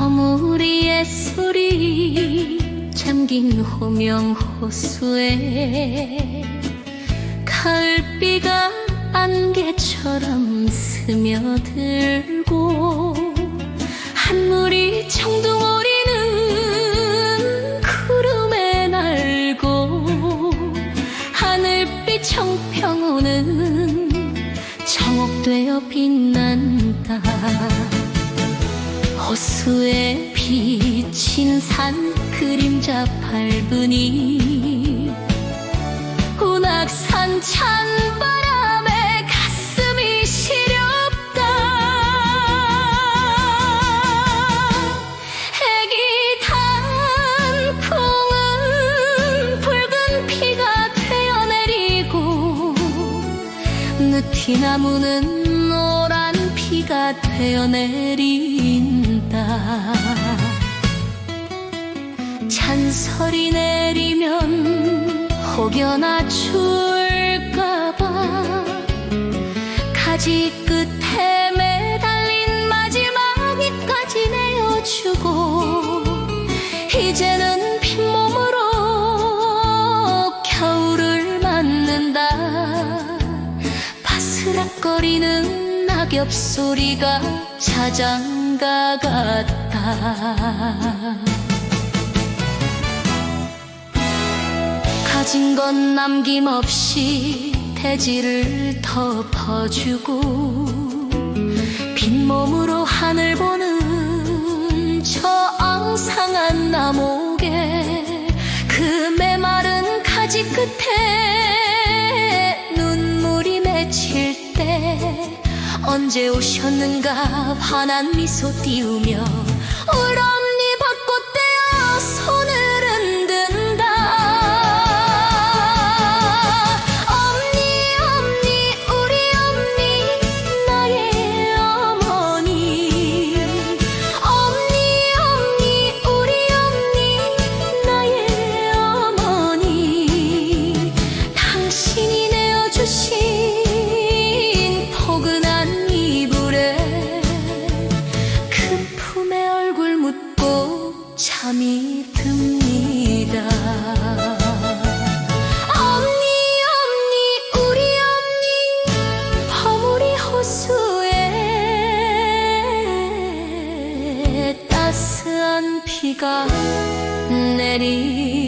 아무리의 소리 잠긴 호명 호수에 가을비가 안개처럼 스며들고 한물이 청둥오리는 구름에 날고 하늘빛 청평호는 정옥되어 빛난다 호수에 비친 산 그림자 밟으니 운악산 찬 바람에 가슴이 시렵다. 애기 단풍은 붉은 피가 되어 내리고 느티나무는 노란 피가 되어 내린다. 잔설이 내리면 혹여나 추울까봐 가지 끝에 매달린 마지막이까지 내어주고 이제는 빈몸으로 겨울을 맞는다. 바스락거리는 낙엽 소리가 자장가 같다. 가진 건 남김없이 대지를 덮어주고 빈몸으로 하늘 보는 저 앙상한 나목에 그 메마른 가지 끝에 눈물이 맺힐 때 언제 오셨는가? 환한 미소 띄우며 울엄니 벚꽃 되어 잠이 듭니다. 비가 내린다